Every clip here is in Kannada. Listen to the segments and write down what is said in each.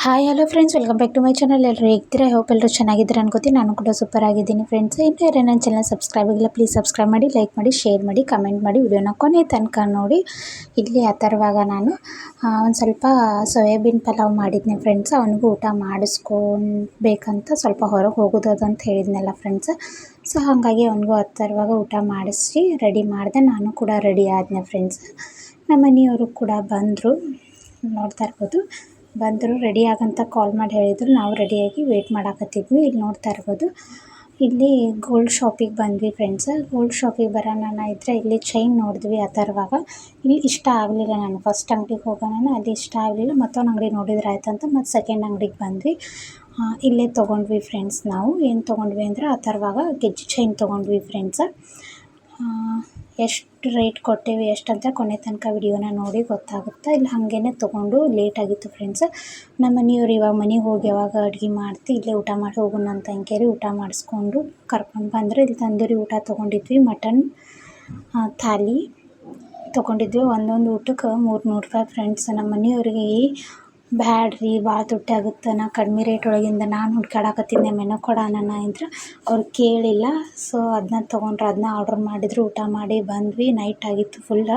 Hi hello friends welcome back to my channel ಎಲ್ಲರೂ ಹೇಗ್ತೀರಾ ಹೋಪ್ ಎಲ್ಲರೂ ಚೆನ್ನಾಗಿದ್ದೀರಾ ಅನ್ಕೋತೀನಿ. ನಾನು ಕೂಡ ಸೂಪರ್ ಆಗಿದ್ದೀನಿ ಫ್ರೆಂಡ್ಸ್ ಇನ್ನೂ ಯಾರು ನನ್ನ ಚಾನಲ್ ಸಬ್ಸ್ಕ್ರೈಬ್ ಆಗಿಲ್ಲ ಪ್ಲೀಸ್ ಸಬ್ಸ್ಕ್ರೈಬ್ ಮಾಡಿ ಲೈಕ್ ಮಾಡಿ ಶೇರ್ ಮಾಡಿ ಕಮೆಂಟ್ ಮಾಡಿ. ವಿಡಿಯೋನ ಕೊನೆ ತನಕ ನೋಡಿ. ಇಲ್ಲಿ ಆ ಥರವಾಗ ನಾನು ಒಂದು ಸ್ವಲ್ಪ ಸೋಯಾಬೀನ್ ಪಲಾವ್ ಮಾಡಿದ್ನಿ ಫ್ರೆಂಡ್ಸ್ ಅವನಿಗೂ ಊಟ ಮಾಡಿಸ್ಕೊಬೇಕಂತ ಸ್ವಲ್ಪ ಹೊರಗೆ ಹೋಗೋದು ಅಂತ ಹೇಳಿದ್ನಲ್ಲ ಫ್ರೆಂಡ್ಸ್ ಸೊ ಹಾಗಾಗಿ ಅವನಿಗೂ ಆ ಥರವಾಗ ಊಟ ಮಾಡಿಸಿ ರೆಡಿ ಮಾಡಿದೆ. ನಾನು ಕೂಡ ರೆಡಿ ಆದ್ನೆ ಫ್ರೆಂಡ್ಸ್ ನಮ್ಮ ಮನೆಯವರು ಕೂಡ ಬಂದರು. ನೋಡ್ತಾ ಇರ್ಬೋದು. ಬಂದರು ರೆಡಿ ಆಗಂತ ಕಾಲ್ ಮಾಡಿ ಹೇಳಿದ್ರು. ನಾವು ರೆಡಿಯಾಗಿ ವೇಟ್ ಮಾಡಾಕತ್ತಿದ್ವಿ. ಇಲ್ಲಿ ನೋಡ್ತಾ ಇರ್ಬೋದು. ಇಲ್ಲಿ ಗೋಲ್ಡ್ ಶಾಪಿಗೆ ಬಂದ್ವಿ ಫ್ರೆಂಡ್ಸ್ ಗೋಲ್ಡ್ ಶಾಪಿಗೆ ಬರೋಣ ಇದ್ದರೆ ಇಲ್ಲಿ ಚೈನ್ ನೋಡಿದ್ವಿ ಆ ಥರವಾಗ ಇಲ್ಲಿ ಇಷ್ಟ ಆಗಲಿಲ್ಲ ನಾನು. ಫಸ್ಟ್ ಅಂಗಡಿಗೆ ಹೋಗೋಣ ಅಲ್ಲಿ ಇಷ್ಟ ಆಗಲಿಲ್ಲ. ಮತ್ತೊಂದು ಅಂಗಡಿ ನೋಡಿದ್ರೆ ಆಯ್ತಂತ ಮತ್ತು ಸೆಕೆಂಡ್ ಅಂಗಡಿಗೆ ಬಂದ್ವಿ. ಇಲ್ಲೇ ತೊಗೊಂಡ್ವಿ ಫ್ರೆಂಡ್ಸ್ ನಾವು. ಏನು ತೊಗೊಂಡ್ವಿ ಅಂದರೆ ಆ ಥರವಾಗ ಗೆಜ್ಜೆ ಚೈನ್ ತೊಗೊಂಡ್ವಿ ಫ್ರೆಂಡ್ಸ್ ಎಷ್ಟು ರೇಟ್ ಕೊಟ್ಟೇವಿ, ಎಷ್ಟಂತ ಕೊನೆ ತನಕ ವಿಡಿಯೋನ ನೋಡಿ ಗೊತ್ತಾಗುತ್ತೆ? ಇಲ್ಲಿ ಹಾಗೇನೆ ತೊಗೊಂಡು ಲೇಟಾಗಿತ್ತು ಫ್ರೆಂಡ್ಸ್ ನಮ್ಮ ಮನೆಯವ್ರು ಇವಾಗ ಮನೆಗೆ ಹೋಗಿ ಯಾವಾಗ ಅಡುಗೆ ಮಾಡ್ತಿ, ಇಲ್ಲೇ ಊಟ ಮಾಡಿ ಹೋಗೋಣ ಅಂತ ಅಂಕೇರಿ ಊಟ ಮಾಡಿಸ್ಕೊಂಡು ಕರ್ಕೊಂಡು ಬಂದರೆ ಇಲ್ಲಿ ತಂದೂರಿ ಊಟ ತೊಗೊಂಡಿದ್ವಿ ಮಟನ್ ಥಾಲಿ ತೊಗೊಂಡಿದ್ವಿ. ಒಂದೊಂದು ಊಟಕ್ಕೆ ಮೂರು ನೂರು ರೂಪಾಯಿ ಫ್ರೆಂಡ್ಸ್ ನಮ್ಮ ಮನೆಯವ್ರಿಗೆ ಬ್ಯಾಡ್ರಿ, ಭಾಳ ತುಟ್ಟಿ ಆಗುತ್ತೆ. ನಾ ಕಡ್ಮೆ ರೇಟ್ ಒಳಗಿಂದ ನಾನು ಹುಡ್ಕಾಡಕತ್ತಿದ್ದೆ ಮೆನು ನಾ ಇದ್ರ. ಅವ್ರು ಕೇಳಿಲ್ಲ ಸೊ ಅದನ್ನ ತೊಗೊಂಡ್ರು ಅದನ್ನ ಆರ್ಡ್ರ್ ಮಾಡಿದ್ರು, ಊಟ ಮಾಡಿ ಬಂದ್ವಿ. ನೈಟ್ ಆಗಿತ್ತು ಫುಲ್ಲ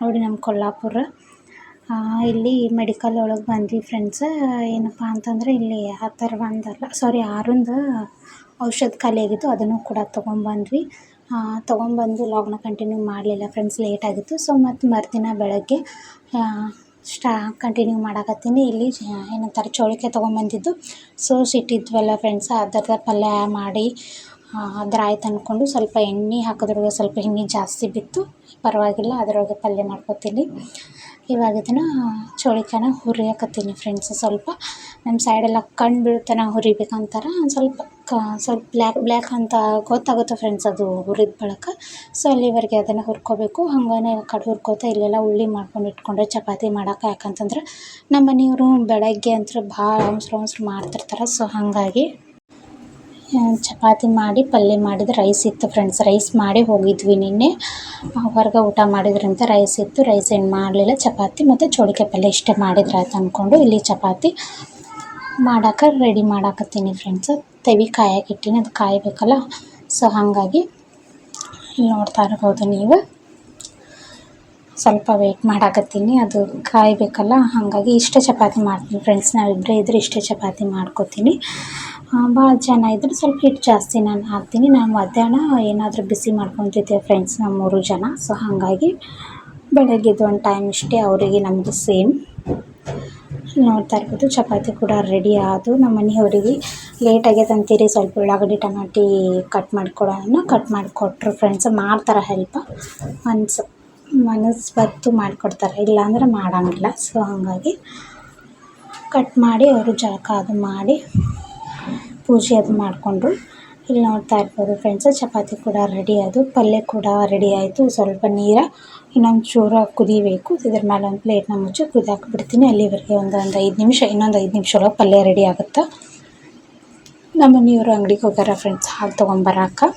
ನೋಡಿ ನಮ್ಮ ಕೊಲ್ಲಾಪುರ. ಇಲ್ಲಿ ಮೆಡಿಕಲ್ ಒಳಗೆ ಬಂದ್ವಿ ಫ್ರೆಂಡ್ಸ್ ಏನಪ್ಪ ಅಂತಂದ್ರೆ ಇಲ್ಲಿ ಆ ಥರ ಒಂದಲ್ಲ ಸಾರಿ ಆರುಂದು ಔಷಧ ಖಾಲಿಯಾಗಿತ್ತು ಅದನ್ನು ಕೂಡ ತೊಗೊಂಬಂದ್ವಿ ತೊಗೊಂಬಂದು ಲಾಗ್ನ ಕಂಟಿನ್ಯೂ ಮಾಡಲಿಲ್ಲ ಫ್ರೆಂಡ್ಸ್ ಲೇಟ್ ಆಗಿತ್ತು. ಸೊ ಮತ್ತು ಮರುದಿನ ಬೆಳಗ್ಗೆ ಸ್ಟಾ ಕಂಟಿನ್ಯೂ ಮಾಡಕತ್ತೀನಿ. ಇಲ್ಲಿ ಏನಂತಾರೆ ಚೌಳಿಕಾಯಿ ತೊಗೊಂಬಂದಿದ್ದು ಸೋಸಿಟ್ಟಿದ್ವಲ್ಲ ಫ್ರೆಂಡ್ಸ್ ಅದರ ಪಲ್ಯ ಮಾಡಿ ಅದ್ರ ಆಯ್ತು ಅಂದ್ಕೊಂಡು ಸ್ವಲ್ಪ ಎಣ್ಣೆ ಹಾಕೋದ್ರೊಳಗೆ ಸ್ವಲ್ಪ ಎಣ್ಣೆ ಜಾಸ್ತಿ ಬಿತ್ತು. ಪರವಾಗಿಲ್ಲ, ಅದರೊಳಗೆ ಪಲ್ಯ ಮಾಡ್ಕೊತೀನಿ. ಇವಾಗ ಇದನ್ನು ಚೌಳಿಕಾಯಿನ ಹುರಿಯಕತ್ತೀನಿ ಫ್ರೆಂಡ್ಸ್ ಸ್ವಲ್ಪ. ನಮ್ಮ ಸೈಡೆಲ್ಲ ಕಣ್ಣು ಬೀಳ್ತನ ಹುರಿಬೇಕಂತಾರೆ. ಸ್ವಲ್ಪ ಕ, ಸ್ವಲ್ಪ ಬ್ಲ್ಯಾಕ್ ಬ್ಲ್ಯಾಕ್ ಅಂತ ಗೊತ್ತಾಗುತ್ತೆ ಫ್ರೆಂಡ್ಸ್ ಅದು ಹುರಿದ ಬಳಕ. ಸೊ ಅಲ್ಲಿವರೆಗೆ ಅದನ್ನು ಹುರ್ಕೋಬೇಕು. ಹಂಗನೇ ಕಡೆ ಹುರ್ಕೋತಾ ಇಲ್ಲೆಲ್ಲ ಉಳ್ಳಿ ಮಾಡ್ಕೊಂಡು ಇಟ್ಕೊಂಡ್ರೆ ಚಪಾತಿ ಮಾಡೋಕೆ ಯಾಕಂತಂದ್ರೆ ನಮ್ಮ ಮನೆಯವರು ಬೆಳಗ್ಗೆ ಅಂತೂ ಭಾಳ ಹೊಂಸ್ರು ಹೊಂಸ್ರು ಮಾಡ್ತಿರ್ತಾರೆ. ಸೊ ಹಾಗಾಗಿ ಚಪಾತಿ ಮಾಡಿ, ಪಲ್ಯ ಮಾಡಿದ ರೈಸ್ ಇತ್ತು ಫ್ರೆಂಡ್ಸ್ ರೈಸ್ ಮಾಡಿ ಹೋಗಿದ್ವಿ ನಿನ್ನೆ. ಹೊರಗೆ ಊಟ ಮಾಡಿದ್ರಂತ ರೈಸ್ ಇತ್ತು. ರೈಸ್ ಏನು ಮಾಡಲಿಲ್ಲ. ಚಪಾತಿ ಮತ್ತು ಚೋಳಿಕೆ ಪಲ್ಯ ಇಷ್ಟೇ ಮಾಡಿದ್ರೆ ಆಯ್ತು ಅಂದ್ಕೊಂಡು ಇಲ್ಲಿ ಚಪಾತಿ ಮಾಡೋಕೆ ರೆಡಿ ಮಾಡಾಕತ್ತೀನಿ ಫ್ರೆಂಡ್ಸ್ ತವಿ ಕಾಯಕ್ಕೆ ಇಟ್ಟೀನಿ. ಅದು ಕಾಯಬೇಕಲ್ಲ? ಸೊ ಹಾಗಾಗಿ ನೋಡ್ತಾ ಇರ್ಬೋದು ನೀವು. ಸ್ವಲ್ಪ ವೆಯ್ಟ್ ಮಾಡಾಕತ್ತೀನಿ ಅದು ಕಾಯಬೇಕಲ್ಲ? ಹಾಗಾಗಿ ಇಷ್ಟೇ ಚಪಾತಿ ಮಾಡ್ತೀನಿ ಫ್ರೆಂಡ್ಸ್ ನಾವಿಬ್ಬರೇ ಇದ್ರೆ ಇಷ್ಟೇ ಚಪಾತಿ ಮಾಡ್ಕೊತೀನಿ. ಭಾಳ ಜನ ಇದ್ರೆ. ಸ್ವಲ್ಪ ಹಿಟ್ಟು ಜಾಸ್ತಿ ನಾನು ಹಾಕ್ತೀನಿ. ನಾನು ಮಧ್ಯಾಹ್ನ ಏನಾದರೂ ಬಿಸಿ ಮಾಡ್ಕೊತಿದ್ದೆ ಫ್ರೆಂಡ್ಸ್ ನಮ್ಮ ಮೂರು ಜನ. ಸೊ ಹಾಗಾಗಿ ಬೆಳಗ್ಗೆದ್ದು ಒಂದು ಟೈಮ್ ಇಷ್ಟೇ ಅವರಿಗೆ ನಮ್ಮದು ಸೇಮ್ ನೋಡ್ತಾ ಇರ್ಬೋದು. ಚಪಾತಿ ಕೂಡ ರೆಡಿ ಆದು. ನಮ್ಮ ಮನೆಯವರಿಗೆ ಲೇಟ್ ಅಂತೀರಿ ಸ್ವಲ್ಪ ಉಳ್ಳಾಗಡ್ಡಿ, ಟಮಾಟಿ ಕಟ್ ಮಾಡ್ಕೊಡೋಣ ಕಟ್ ಮಾಡಿಕೊಟ್ರು ಫ್ರೆಂಡ್ಸ್ ಮಾಡ್ತಾರೆ ಹೆಲ್ಪ್ ಮನ್ಸು ಮನಸ್ಸು ಬತ್ತು ಮಾಡಿಕೊಡ್ತಾರೆ. ಇಲ್ಲಾಂದ್ರೆ ಮಾಡೋಂಗಿಲ್ಲ. ಸೊ ಹಾಗಾಗಿ ಕಟ್ ಮಾಡಿ ಅವರು ಜಳಕ ಅದು ಮಾಡಿ ಪೂಜೆ ಅದು ಮಾಡಿಕೊಂಡ್ರು ಇಲ್ಲಿ ನೋಡ್ತಾ ಇರ್ಬೋದು ಫ್ರೆಂಡ್ಸ್ ಚಪಾತಿ ಕೂಡ ರೆಡಿ ಆಯಿತು, ಪಲ್ಯ ಕೂಡ ರೆಡಿ ಆಯಿತು. ಸ್ವಲ್ಪ ನೀರು, ಇನ್ನೊಂದು ಚೂರು ಕುದಿಬೇಕು. ಇದ್ರ ಮೇಲೆ ಒಂದು ಪ್ಲೇಟ್ನ ಮುಚ್ಚಿ ಕುದಿಯಾಕೆ ಬಿಡ್ತೀನಿ ಅಲ್ಲಿವರೆಗೆ ಒಂದು ಒಂದು ಐದು ನಿಮಿಷ, ಇನ್ನೊಂದು ಐದು ನಿಮಿಷ ಒಳಗೆ ಪಲ್ಯ ರೆಡಿ ಆಗುತ್ತೆ? ನಮ್ಮ ಮನೆಯವರು ಅಂಗಡಿಗೆ ಹೋಗ್ಯಾರ ಫ್ರೆಂಡ್ಸ್ ಹಾಲು ತೊಗೊಂಬರಕ್ಕೆ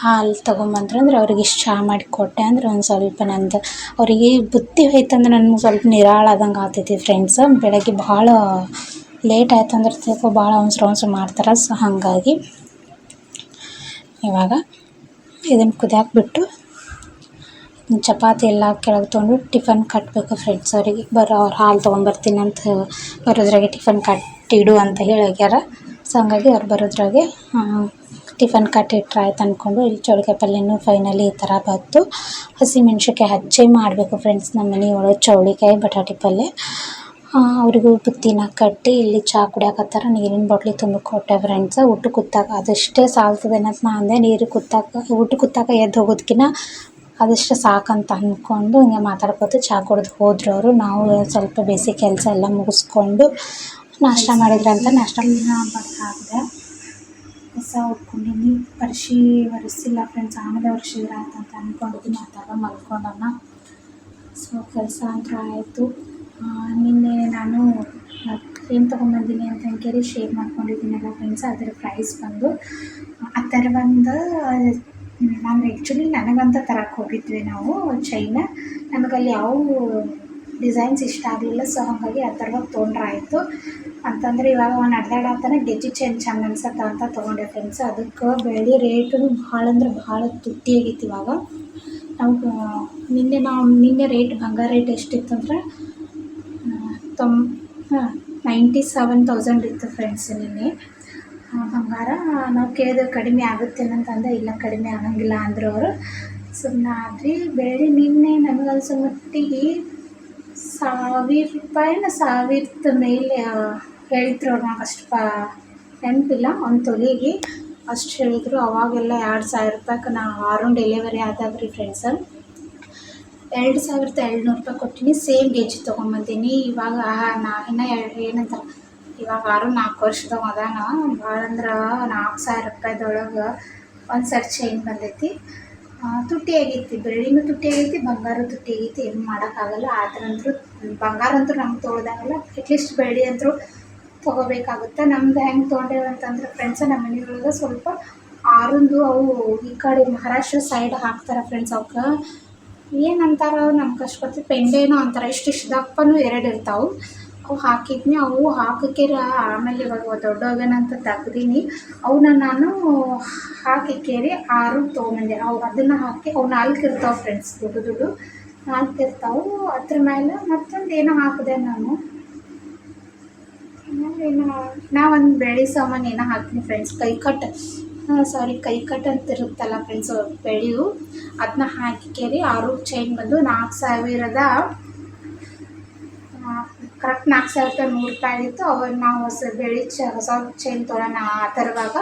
ಹಾಲು ತೊಗೊಂಬಂದ್ರೆ ಅಂದ್ರೆ ಅವ್ರಿಗೆ ಇಷ್ಟು ಚಹಾ ಮಾಡಿ ಕೊಟ್ಟೆ. ಅಂದ್ರೆ ಒಂದು ಸ್ವಲ್ಪ ನಂದು ಅವರಿಗೆ ಬುತ್ತಿ ಹೋಯ್ತಂದ್ರೆ ನನಗೆ ಸ್ವಲ್ಪ ನಿರಾಳಾದಂಗೆ ಆಗ್ತೈತಿ ಫ್ರೆಂಡ್ಸ್ ಬೆಳಗ್ಗೆ ಭಾಳ ಲೇಟ್ ಆಯ್ತು ಅಂದ್ರೆ ತಿಳ್ಕೊ ಭಾಳ ಅವಸರ ಅವಸರ ಮಾಡ್ತಾರೆ, ಸೊ ಹಾಗಾಗಿ ಇವಾಗ ಇದನ್ನು ಕುದಿಯಾಕೆ ಬಿಟ್ಟು ಚಪಾತಿ ಎಲ್ಲ ಕೆಳಗೆ ತೊಗೊಂಡು ಟಿಫನ್ ಕಟ್ಟಬೇಕು ಫ್ರೆಂಡ್ಸ್ ಅವರಿಗೆ. ಬರೋ ಅವ್ರು ಹಾಲು ತೊಗೊಂಬರ್ತೀನಿ ಅಂತ ಬರೋದ್ರಾಗೆ ಟಿಫನ್ ಕಟ್ಟಿಡು ಅಂತ ಹೇಳಾಗ್ಯಾರ ಸೊ ಹಂಗಾಗಿ ಅವ್ರು ಬರೋದ್ರಾಗೆ ಟಿಫನ್ ಕಟ್ಟಿಟ್ರೆ ಆಯ್ತು ಅಂದ್ಕೊಂಡು ಇಲ್ಲಿ ಚೌಳಿಕಾಯಿ ಪಲ್ಯನೂ ಫೈನಲಿ ಈ ಥರ ಬಂತು. ಹಸಿಮೆಣ್ಸಿನ್ಕಾಯಿ ಹಚ್ಚೇ ಮಾಡಬೇಕು ಫ್ರೆಂಡ್ಸ್ ನಮ್ಮ ಮನೆಯೊಳಗೆ ಚೌಳಿಕಾಯಿ ಬಟಾಟಿ ಪಲ್ಯ. ಅವರಿಗೂ ಬುತ್ತಿನ ಕಟ್ಟಿ ಇಲ್ಲಿ ಚಹಾ ಕುಡಿಯಕತ್ತಾರ ನೀರಿನ ಬಾಟ್ಲಿ ತುಂಬಿ ಕೊಟ್ಟೆ ಫ್ರೆಂಡ್ಸ್ ಊಟ ಕುತ್ತಾಕ ಅದಷ್ಟೇ ಸಾಲ್ತದೆ ಅಂತ ನಾ ಅಂದೆ. ನೀರು ಕುತ್ತಾಕ ಊಟ ಕುತ್ತಾಕ ಎದ್ದು ಹೋಗೋದಕ್ಕಿಂತ ಅದಷ್ಟು ಸಾಕಂತ ಅಂದ್ಕೊಂಡು ಹಿಂಗೆ ಮಾತಾಡ್ಕೊತ ಚಹಾ ಕುಡ್ದು ಹೋದ್ರು ಅವರು. ನಾವು ಸ್ವಲ್ಪ ಬೇಸಿಕ್ ಕೆಲಸ ಎಲ್ಲ ಮುಗಿಸ್ಕೊಂಡು ನಾಷ್ಟ ಮಾಡಿದ್ರಂತ ನಾಷ್ಟ ಹಾಕಿದೆ ಹೊಸ ಉಟ್ಕೊಂಡಿನಿ ಪರಿಶಿ ಒರೆಸಿಲ್ಲ ಫ್ರೆಂಡ್ಸ್ ಆಮೇಲೆ ಒರೆಸಿದ್ರ ಅಂತ ಅಂದ್ಕೊಂಡಿದ್ದೀನಿ ಆ ಮಲ್ಕೊಂಡನ್ನ ಸೊ ಕೆಲಸ ಅಂತೂ ಆಯಿತು. ನಿನ್ನೆ ನಾನು ಏನು ತೊಗೊಂಬಂದಿನಿ ಅಂತ ಅಂಕೇಳಿ ಶೇರ್ ಮಾಡ್ಕೊಂಡಿದ್ದೀನಲ್ಲ ಫ್ರೆಂಡ್ಸ್ ಅದರ ಪ್ರೈಸ್ ಬಂದು, ಆ ಥರ ಒಂದು ನಾನು ಆ್ಯಕ್ಚುಲಿ ನನಗಂತ ತರಕ್ಕೆ ಹೋಗಿದ್ವಿ ನಾವು ಚೈನ ನಮಗಲ್ಲಿ ಯಾವ ಡಿಸೈನ್ಸ್ ಇಷ್ಟ ಆಗಲಿಲ್ಲ ಸೊ ಹಾಗಾಗಿ ಆ ಥರವಾಗಿ ತೊಗೊಂಡ್ರೆ ಆಯಿತು ಅಂತಂದ್ರೆ ಇವಾಗ ಅವ್ನು ಅಡ್ಡಾಡತ್ತಾನೆ ಗೆಜ್ಜೆ ಚೈನ್ ಚೆಂದ ಅನ್ಸತ್ತ ಅಂತ ತೊಗೊಂಡೆ ಫ್ರೆಂಡ್ಸ್ ಅದಕ್ಕೆ ಬೆಳ್ಳಿ ರೇಟು ಭಾಳ ಅಂದ್ರೆ ಭಾಳ ತುಟ್ಟಿ ಇವಾಗ. ನಾವು ನಿನ್ನೆ ನಾವು, ನಿನ್ನೆ ರೇಟ್ ಬಂಗಾರ ರೇಟ್ ಎಷ್ಟಿತ್ತಂದ್ರೆ ಹಾಂ ನೈಂಟಿ ಸೆವೆನ್ ತೌಸಂಡ್ ಇತ್ತು ಫ್ರೆಂಡ್ಸ್ ನಿನ್ನೆ. ಬಂಗಾರ, ನಾವು ಕೇಳಿದ್ರೆ ಕಡಿಮೆ ಆಗುತ್ತೇನಂತಂದೆ ಇಲ್ಲ ಕಡಿಮೆ ಆಗಂಗಿಲ್ಲ ಅಂದರು ಅವರು. ಸುಮ್ಮನೆ ಆದ್ರಿ, ಬೆಳ್ಳಿ ನಿನ್ನೆ ನನಗನ್ಸೋ ಮಟ್ಟಿಗೆ ಸಾವಿರ ರೂಪಾಯಿನ ಸಾವಿರದ ಮೇಲೆ ಹೇಳಿದ್ರು ಅವ್ರು ನಂಗೆ ಅಷ್ಟು ಪಾ ನೆನಪಿಲ್ಲ ಒಂದು ತೊಲೆಗೆ. ಅಷ್ಟು ಹೇಳಿದ್ರು, ಅವಾಗೆಲ್ಲ ಎರಡು ಸಾವಿರ ರೂಪಾಯಿಗೆ ನಾ ಆರು ಡೆಲಿವರಿ ಆದಾಗ ರೀ ಫ್ರೆಂಡ್ಸ ಎರಡು ಸಾವಿರದ ಏಳ್ನೂರು ರೂಪಾಯಿ ಕೊಟ್ಟಿನಿ ಸೇಮ್ ಗೆಜ್ಜೆ ತೊಗೊಂಬಂದೀನಿ ಇವಾಗ ನಾ, ಇನ್ನು ಎರಡು, ಏನಂತಾರೆ, ಇವಾಗ ಆರು, ನಾಲ್ಕು ವರ್ಷದಾಗ ಅದಾನ ಭಾಳ ಅಂದ್ರೆ ನಾಲ್ಕು ಸಾವಿರ ರೂಪಾಯಿದೊಳಗೆ ಒಂದು ಸರ್ ಚೈನ್ ಬಂದೈತಿ. ತುಟ್ಟಿ ಆಗೈತಿ, ಬೆಳ್ಳಿನೂ ತುಟ್ಟಿ ಆಗೈತಿ ಬಂಗಾರ ತುಟ್ಟಿ ಆಗೈತಿ. ಏನು ಮಾಡೋಕ್ಕಾಗಲ್ಲ ಆದ್ರಂದ್ರೂ, ಬಂಗಾರ ಅಂತೂ ನಮ್ಗೆ ತೊಗೊಳೋದಾಗಲ್ಲ. ಅಟ್ಲೀಸ್ಟ್ ಬೆಳ್ಳಿ ಅಂತೂ ತೊಗೋಬೇಕಾಗುತ್ತೆ. ನಮ್ದು ಹೆಂಗೆ ತೊಗೊಂಡೇವೆ ಅಂತಂದ್ರೆ ಫ್ರೆಂಡ್ಸ ನಮ್ಮ ಮನೆಯೊಳಗೆ ಸ್ವಲ್ಪ ಆರುಂದು ಅವು ಈ ಕಡೆ ಮಹಾರಾಷ್ಟ್ರ ಸೈಡ್ ಹಾಕ್ತಾರೆ ಫ್ರೆಂಡ್ಸ್ ಅವಕ್ಕೆ ಏನಂತಾರ ನಮ್ಗೆ ಅಷ್ಟು ಗೊತ್ತಿ ಪೆಂಡೇನೋ ಅಂತಾರೆ ಇಷ್ಟಿಷ್ಟು ದಪ್ಪನೂ ಎರಡು ಇರ್ತಾವೆ. ಅವು ಹಾಕಿದ್ನಿ, ಅವು ಹಾಕಕ್ಕೆ ಆಮೇಲೆ ಇವಾಗ ದೊಡ್ಡೋಗೇನಂತ ತೆಗ್ದೀನಿ. ಅವನ್ನ ನಾನು ಹಾಕಿಕ್ಕೇರಿ ಕೇರಿ ಆರು ತೊಗೊಂಡೆ ಅವು ಅದನ್ನು ಹಾಕಿ, ಅವು ನಾಲ್ಕು ಇರ್ತಾವೆ ಫ್ರೆಂಡ್ಸ್ ದುಡ್ಡು ದುಡ್ಡು. ನಾಲ್ಕು ಇರ್ತಾವೆ. ಅದ್ರ ಮೇಲೆ ಮತ್ತೊಂದು ಏನೋ ಹಾಕಿದೆ ನಾನು. ಏನೋ ನಾ ಒಂದು ಬೆಳೆ ಸಾಮಾನು ಏನೋ ಹಾಕ್ತೀನಿ ಫ್ರೆಂಡ್ಸ್ ಕೈ ಕಟ್. ಸಾರಿ ಕೈ ಕಟ್ ಅಂತ ಇರುತ್ತಲ್ಲ ಫ್ರೆಂಡ್ಸ್ ಬೆಳೆಯು. ಅದನ್ನ ಹಾಕಿ ಕೇರಿ ಆರು ಚೈನ್ ಬಂದು ನಾಲ್ಕು ಸಾವಿರದ ಕರೆಕ್ಟ್ ನಾಲ್ಕು ಸಾವಿರದ ನೂರು ರೂಪಾಯಿ ಆಗಿತ್ತು. ಅವಾಗ ನಾವು ಹೊಸ ಬೆಳಿ ಚ ಹೊಸ ಚೈನ್ ತೊಗೊಳೋಣ ಆ ಥರವಾಗ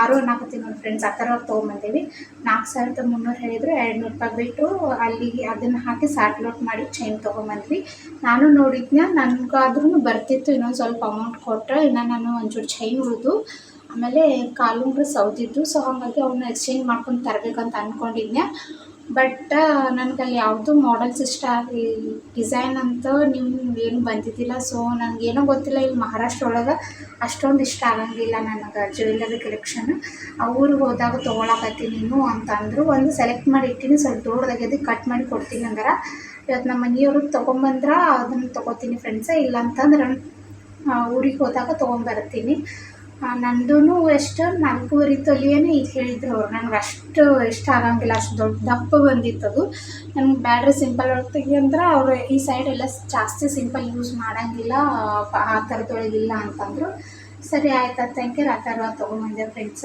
ಆರು ನಾಲ್ಕು ತಿಂಗಳು ಫ್ರೆಂಡ್ಸ್ ಆ ಥರವಾಗಿ ತೊಗೊಂಬಂದೀವಿ. ನಾಲ್ಕು ಸಾವಿರದ ಮುನ್ನೂರು ಹೇಳಿದ್ರು, ಎರಡು ನೂರು ರೂಪಾಯಿ ಬಿಟ್ಟು ಅಲ್ಲಿಗೆ ಅದನ್ನು ಹಾಕಿ ಸಾಟ್ಲೋಟ್ ಮಾಡಿ ಚೈನ್ ತೊಗೊಂಬಂದ್ವಿ. ನಾನು ನೋಡಿದ್ನ ನನಗಾದ್ರೂ ಬರ್ತಿತ್ತು, ಇನ್ನೊಂದು ಸ್ವಲ್ಪ ಅಮೌಂಟ್ ಕೊಟ್ಟರೆ ಇನ್ನು ನಾನು ಒಂಚೂರು ಚೈನ್ ಉಳಿದು ಆಮೇಲೆ ಕಾಲುಂಗ್ರ ಸೌದಿದ್ದು ಸೊ ಹಾಗಾಗಿ ಅವನ್ನ ಎಕ್ಸ್ಚೇಂಜ್ ಮಾಡ್ಕೊಂಡು ತರಬೇಕಂತ ಅಂದ್ಕೊಂಡಿದ್ದೆ ಬಟ್ ನನಗೆ ಅಲ್ಲಿ ಯಾವುದು ಮಾಡೆಲ್ಸ್ ಇಷ್ಟ ಆಗಲಿ ಡಿಸೈನ್ ಅಂತ ನೀವು ಏನು ಬಂದಿದ್ದಿಲ್ಲ ಸೊ ನನಗೇನೋ ಗೊತ್ತಿಲ್ಲ ಇಲ್ಲಿ ಮಹಾರಾಷ್ಟ್ರ ಒಳಗೆ ಅಷ್ಟೊಂದು ಇಷ್ಟ ಆಗಂಗಿಲ್ಲ ನನಗೆ ಜ್ಯುವೆಲ್ಲರಿ ಕಲೆಕ್ಷನ್ ಆ ಊರಿಗೆ ಹೋದಾಗ ತೊಗೊಳಕತ್ತೀನಿ ನೀನು ಅಂತಂದರು, ಒಂದು ಸೆಲೆಕ್ಟ್ ಮಾಡಿ ಇಟ್ಟಿನಿ, ಸ್ವಲ್ಪ ದೊಡ್ಡದಾಗ್ಯದ ಕಟ್ ಮಾಡಿ ಕೊಡ್ತೀನಿ ಅಂದ್ರೆ ಇವತ್ತು ನಮ್ಮ ಮನೆಯವ್ರಿಗೆ ತೊಗೊಂಬಂದ್ರೆ ಅದನ್ನು ತೊಗೋತೀನಿ ಫ್ರೆಂಡ್ಸ ಇಲ್ಲ ಅಂತಂದ್ರೆ ಊರಿಗೆ ಹೋದಾಗ ತೊಗೊಂಬರ್ತೀನಿ. ನಂದೂ ಎಷ್ಟು ನಾಲ್ಕೂವರೆ ತೊಲಿಯೇ ಇದು ಹೇಳಿದ್ರು ಅವ್ರು. ನನಗೆ ಅಷ್ಟು ಇಷ್ಟ ಆಗಂಗಿಲ್ಲ, ಅಷ್ಟು ದೊಡ್ಡ ದಪ್ಪ ಬಂದಿತ್ತು ಅದು ನನಗೆ ಬ್ಯಾಡ್ರಿ ಸಿಂಪಲ್ ಒಳಗೆ ಅಂದ್ರೆ ಅವರು ಈ ಸೈಡ್ ಎಲ್ಲ ಜಾಸ್ತಿ ಸಿಂಪಲ್ ಯೂಸ್ ಮಾಡಂಗಿಲ್ಲ, ಆ- ಥರದೊಳಗಿಲ್ಲ ಅಂತಂದರು. ಸರಿ ಆಯ್ತು ಅಂತ ಅಂಕೇರ್ ಆ ಥರ ತೊಗೊಂಬಂದೆ ಫ್ರೆಂಡ್ಸ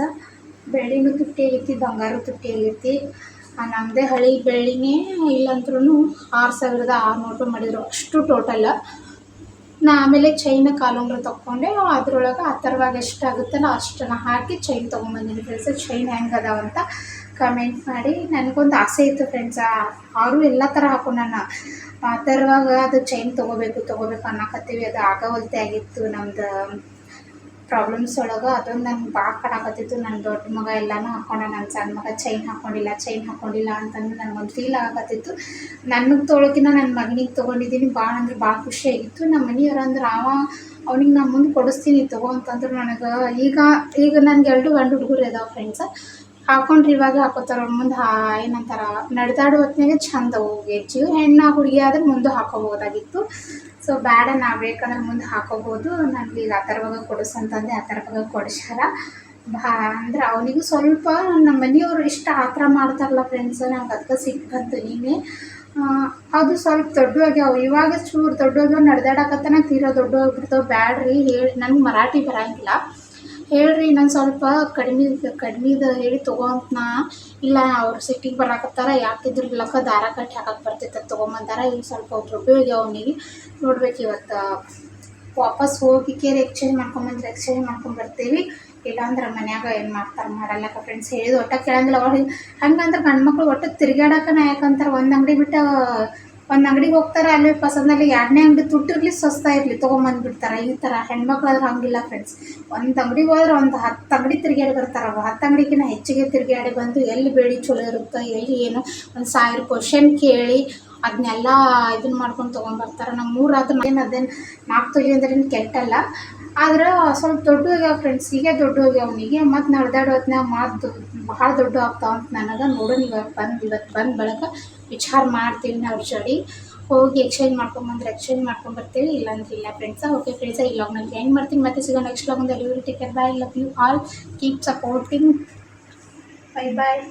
ಬೆಳ್ಳಿನೂ ತುಟ್ಟಿಯಾಗಿತ್ತು ಬಂಗಾರ ತುಟ್ಟಿ ಆಗೈತಿ ಆ ನಮ್ಮದೇ ಹಳಿ ಬೆಳ್ಳಿನೇ ಇಲ್ಲಂದ್ರೂ ಆರು ಸಾವಿರದ ಆರುನೂರು ರೂಪಾಯಿ ಮಾಡಿದರು. ಅಷ್ಟು ಟೋಟಲ್ ನಾ ಆಮೇಲೆ ಚೈನ ಕಾಲುಂಗ್ರ ತೊಗೊಂಡೆ ಅದ್ರೊಳಗೆ ಆ ಥರವಾಗಿ ಎಷ್ಟಾಗುತ್ತಲ್ಲ ಅಷ್ಟನ್ನು ಹಾಕಿ ಚೈನ್ ತೊಗೊಂಬಂದಿನಿ ಫ್ರೆಂಡ್ಸ್ ಚೈನ್ ಹೆಂಗೆ ಅದಾವಂತ ಕಮೆಂಟ್ ಮಾಡಿ, ನನಗೊಂದು ಆಸೆ ಇತ್ತು ಫ್ರೆಂಡ್ಸ್ ಅವರು ಎಲ್ಲ ಥರ ಹಾಕೊಂಡು ಆ ಥರವಾಗ ಅದು ಚೈನ್ ತೊಗೋಬೇಕು ತೊಗೋಬೇಕು ಅನ್ನಕತ್ತೀವಿ. ಅದು ಆಗವಲ್ತೆ ಆಗಿತ್ತು ನಮ್ದು. ಪ್ರಾಬ್ಲಮ್ಸ್ ಒಳಗೆ ಅದೊಂದು ನಂಗೆ ಭಾಳ ಕಾಣಕತ್ತಿತ್ತು ನನ್ನ ದೊಡ್ಡ ಮಗ ಎಲ್ಲನೂ ಹಾಕೊಂಡ ನನ್ನ ಸಣ್ಣ ಮಗ ಚೈನ್ ಹಾಕ್ಕೊಂಡಿಲ್ಲ ಚೈನ್ ಹಾಕ್ಕೊಂಡಿಲ್ಲ ಅಂತಂದು ನನಗೊಂದು ಫೀಲ್ ಆಗತ್ತಿತ್ತು. ನನಗೆ ತೊಗೊಳಕಿನ ನನ್ನ ಮಗನಿಗೆ ತೊಗೊಂಡಿದ್ದೀನಿ ಭಾಳ ಅಂದ್ರೆ ಭಾಳ ಖುಷಿ ಆಗಿತ್ತು. ನಮ್ಮ ಮನೆಯವ್ರು ಅಂದ್ರೆ, ಅವ ಅವ್ನಿಗೆ ನಾನು ಮುಂದೆ ಕೊಡಿಸ್ತೀನಿ, ತಗೋ ಅಂತಂದ್ರೆ ನನಗೆ. ಈಗ ಈಗ ನನಗೆ ಎರಡು ಗಂಡು ಹುಡುಗರು ಇದಾವೆ ಫ್ರೆಂಡ್ಸ್ ಹಾಕೊಂಡ್ರೆ ಇವಾಗ ಹಾಕೋತಾರ ಮುಂದೆ ಹಾ, ಏನಂತಾರ ನಡೆದಾಡೋ ಹೊತ್ನಾಗೆ ಚಂದ ಹೋಗಿ ಗೆಜ್ಜು ಹೆಣ್ಣು ಹುಡುಗಿ ಆದ್ರೆ ಮುಂದೆ ಹಾಕೋಬೋದಾಗಿತ್ತು ಸೊ ಬೇಡ ನಾ ಬೇಕಂದ್ರೆ ಮುಂದೆ ಹಾಕೋಬಹುದು. ನನಗೆ ಈಗ ಆ ಥರವಾಗ ಕೊಡಿಸು ಅಂತಂದೆ, ಆ ಥರವಾಗ ಕೊಡಿಸ್ಯಾರ. ಬಾ, ಅಂದ್ರೆ ಅವನಿಗೂ ಸ್ವಲ್ಪ ನಮ್ಮ ಮನೆಯವರು ಇಷ್ಟ ಆ ಥರ ಮಾಡ್ತಾರಲ್ಲ ಫ್ರೆಂಡ್ಸ್ ನಂಗೆ ಅದಕ್ಕೆ ಸಿಟ್ಟು ಬಂತು ನೀನೇ. ಅದು ಸ್ವಲ್ಪ ದೊಡ್ಡವಾಗ್ಯಾವ ಇವಾಗ ಚೂರು ದೊಡ್ಡ ನಡೆದಾಡಕತ್ತನ ತೀರಾ ದೊಡ್ಡವಾಗ್ಬಿಡ್ತಾವೆ ಬ್ಯಾಡ್ರಿ, ಹೇಳಿ ನನಗೆ ಮರಾಠಿ ಬರಂಗಿಲ್ಲ. ಹೇಳ್ರಿ ನಾನು ಸ್ವಲ್ಪ ಕಡಿಮೆ ಕಡ್ಮೆದು ಹೇಳಿ ತಗೋ ಅಂತ ಇಲ್ಲ, ಅವ್ರು ಸಿಟಿಗೆ ಬರಾಕತ್ತಾರ, ಯಾಕಿದ್ರ ಲಕ್ಕ ದಾರ ಕಟ್ಟಿ ಹಾಕಕ್ಕೆ ಬರ್ತೈತೆ ತೊಗೊಂಬಂದಾರ ಈಗ ಸ್ವಲ್ಪ ದೊಡ್ಡ ಅವನಿಗೆ ನೋಡ್ಬೇಕು ಇವತ್ತು ವಾಪಸ್ ಹೋಗಿ ಕೇರ್ ಎಕ್ಸ್ಚೇಂಜ್ ಮಾಡ್ಕೊಂಬಂದ್ರೆ ಎಕ್ಸ್ಚೇಂಜ್ ಮಾಡ್ಕೊಂಡ್ ಬರ್ತೀವಿ. ಇಲ್ಲಾಂದ್ರೆ ಮನ್ಯಾಗ ಏನು ಮಾಡ್ತಾರೆ ಮಾಡಲ್ಲಕ್ಕ ಫ್ರೆಂಡ್ಸ್ ಹೇಳಿದ ಒಟ್ಟ ಕೇಳಂಗಿಲ್ಲ. ಅವ್ರಿಗೆ ಹಂಗಂದ್ರೆ ಗಂಡು ಮಕ್ಳು ಒಟ್ಟ ತಿರ್ಗಾಡಕನ ಯಾಕಂತಾರೆ? ಒಂದು ಅಂಗಡಿ ಬಿಟ್ಟು ಒಂದು ಅಂಗಡಿಗೆ ಹೋಗ್ತಾರೆ, ಅಲ್ಲಿ ಪಸಂದಲ್ಲಿ ಎರಡನೇ ಅಂಗಡಿ ತುಟ್ಟಿರ್ಲಿ ಸಸ್ತಾ ಇರಲಿ, ತೊಗೊಂಬಂದ್ಬಿಡ್ತಾರೆ. ಈ ಥರ ಹೆಣ್ಮಕ್ಳು ಆದ್ರೆ ಹಂಗಿಲ್ಲ ಫ್ರೆಂಡ್ಸ್ ಒಂದು ಅಂಗಡಿಗೆ ಹೋದ್ರೆ ಒಂದು ಹತ್ತು ಅಂಗಡಿ ತಿರುಗಾಡಿ ಬರ್ತಾರೆ. ಅವು ಹತ್ತು ಅಂಗಡಿಗಿನ ಹೆಚ್ಚಿಗೆ ತಿರುಗಾಡಿ ಬಂದು ಎಲ್ಲಿ ಬೇಡಿ ಚಲೋ ಇರುತ್ತೆ, ಎಲ್ಲಿ ಏನು, ಒಂದು ಸಾವಿರ ಕ್ವಶನ್ ಕೇಳಿ ಅದನ್ನೆಲ್ಲ ಇದನ್ನ ಮಾಡ್ಕೊಂಡು ತೊಗೊಂಬರ್ತಾರೆ. ನಮ್ಮ ಊರಾದ್ರೆ ಏನು ಅದೇನು ನಾಲ್ಕು ಏನು ಕೆಟ್ಟಲ್ಲ. ಆದ್ರೆ ಸ್ವಲ್ಪ ದೊಡ್ಡ ಹೋಗ್ಯಾವ ಫ್ರೆಂಡ್ಸ್ ಈಗ ದೊಡ್ಡ ಹೋಗ್ಯಾವ ಅವನಿಗೆ. ಮತ್ತು ನಡೆದಾಡೋ ಹೊತ್ನಾಗ ಮಾತು ಭಾಳ ದೊಡ್ಡ ಆಗ್ತಾವ ಅಂತ ನನಗೆ ನೋಡೋಣ ಇವಾಗ ಬಂದು ಇವತ್ತು ಬಂದು ಬಳಕ ವಿಚಾರ ಮಾಡ್ತೀವಿ ನಾವು ಜೋಡಿ ಹೋಗಿ ಎಕ್ಸ್ಚೇಂಜ್ ಮಾಡ್ಕೊಂಬಂದ್ರೆ ಎಕ್ಸ್ಚೇಂಜ್ ಮಾಡ್ಕೊಂಬರ್ತೀವಿ ಇಲ್ಲಾಂದ್ರೆ ಇಲ್ಲ ಫ್ರೆಂಡ್ಸ ಓಕೆ ಫ್ರೆಂಡ್ಸ ಈ ಲಾಗ್ನಲ್ಲಿ ಎಂಡ್ ಮಾಡ್ತೀನಿ. ಮತ್ತೆ ಸಿಗೋ ನೆಕ್ಸ್ಟ್ ಲಾಗ್ ಒಂದು delivery ticket bye love you all keep supporting bye bye